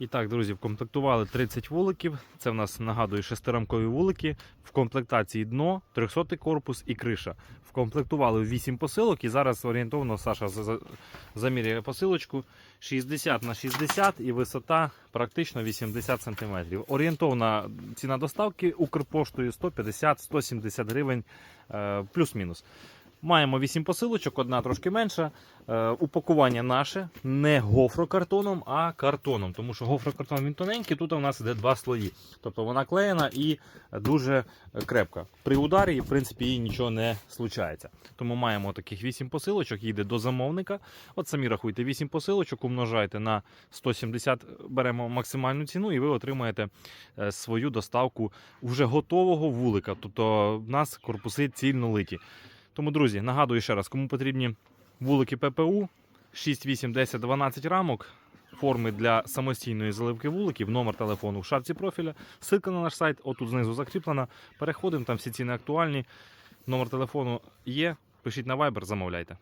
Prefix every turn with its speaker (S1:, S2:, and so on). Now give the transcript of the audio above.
S1: І так, друзі, вкомплектували 30 вуликів. Це в нас нагадую шестирамкові вулики. В комплектації дно, 300 корпус і криша. Вкомплектували 8 посилок і зараз орієнтовно Саша за- за- заміряє посилочку 60 на 60 і висота практично 80 см. Орієнтовна ціна доставки Укрпоштою 150-170 гривень е, плюс-мінус. Маємо 8 посилочок, одна трошки менша. Е, упакування наше не гофрокартоном, а картоном. Тому що гофрокартон він тоненький, тут у нас іде два слої. Тобто вона клеєна і дуже крепка. При ударі, в принципі, їй нічого не случається. Тому маємо таких 8 посилочок, їде до замовника. От самі рахуйте, 8 посилочок, умножайте на 170, беремо максимальну ціну, і ви отримаєте е, свою доставку вже готового вулика. Тобто в нас корпуси цільно литі. Тому, друзі, нагадую ще раз, кому потрібні вулики ППУ 6, 8, 10, 12 рамок, форми для самостійної заливки вуликів, номер телефону в шапці профіля, ссылка на наш сайт, отут знизу закріплена. Переходимо, там всі ціни актуальні. Номер телефону є. Пишіть на Viber, замовляйте.